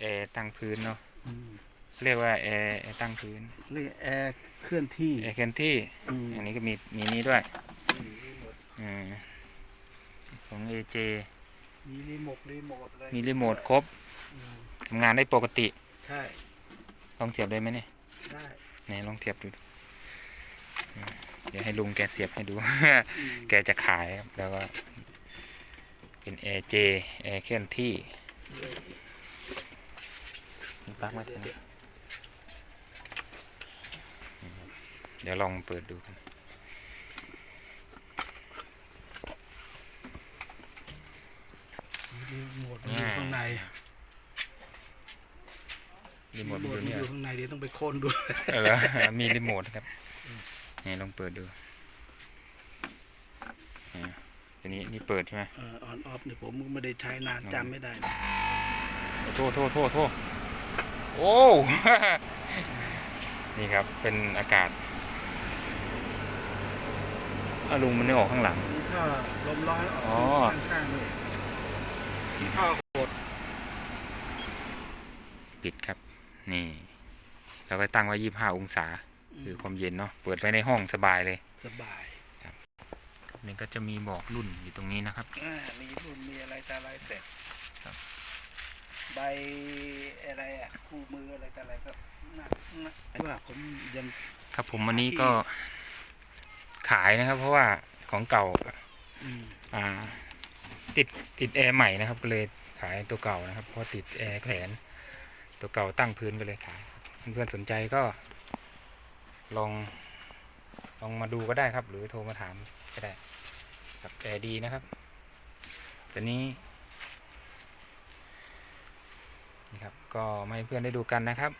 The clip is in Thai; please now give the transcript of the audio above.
แอร์ตั้งพื้นเนาะอืมเรียกว่าแอร์แอร์ตั้งพื้นเรียกแอร์เคลื่อนที่แอร์เคลื่อนที่ อืมอันนี้ก็มีมีนี้ด้วยอ่าของ AJ มีรีโมทรีโมทอะไรมีรีโมทครบอืมทำงานได้ปกติ ใช่ลองเสียบได้ไหมเนี่ยได้ไหนลองเสียบดูอืมเดี๋ยวให้ลุงแกเสียบให้ดู อืมแกจะขายครับแล้วก็เป็น AJ แอร์เคลื่อนที่มี ปลั๊กไหมทีนี้เดี๋ยวลองเปิดดูกันรีโมทมันอยู่ข้างในรีโมทรีมันโมอยู่เนี่ยทมันอยู่ข้างในเดี๋ยวต้องไปโค่นด้วยเออมีรีโมทครับนี่ลองเปิดดูอ่าทีนี้นี่เปิดใช่ไหมเออออนออฟเนี่ยผมไม่ได้ใช้นานจำไม่ได้นะโทษโทษโทษโทษ โอ้ นี่ครับเป็นอากาศอาลุงมันไม่ออกข้างหลังนี่ถ้าลมร้อนออ๋ออกข้างๆนี่ถ้าโหดปิดครับ นี่แล้วก็ตั้งไว้ยี่ห้าองศา คือความเย็นเนาะเปิดไว้ในห้องสบายเลย สบายนี่ก็จะมีบอกรุ่นอยู่ตรงนี้นะครับอ่ามีรุ่นมีอะไรแต่อะไรเสร็จครับ ใบอะไรอะคู่มืออะไรแต่อะไรก็นะนะว่าผมยังครับผมวันนี้ก็ขายนะครับ เพราะว่าของเก่าอืมอ่า ติดติดแอร์ใหม่นะครับก็เลยขายตัวเก่านะครับ เพราะติดแอร์แขวนตัวเก่าตั้งพื้นก็เลยขายเพื่อนๆสนใจก็ ลอง ลองมาดูก็ได้ครับ หรือโทรมาถามก็ได้ครับแอร์ดีนะครับตัวนี้ ครับ ก็มาให้เพื่อนได้ดูกันนะครับ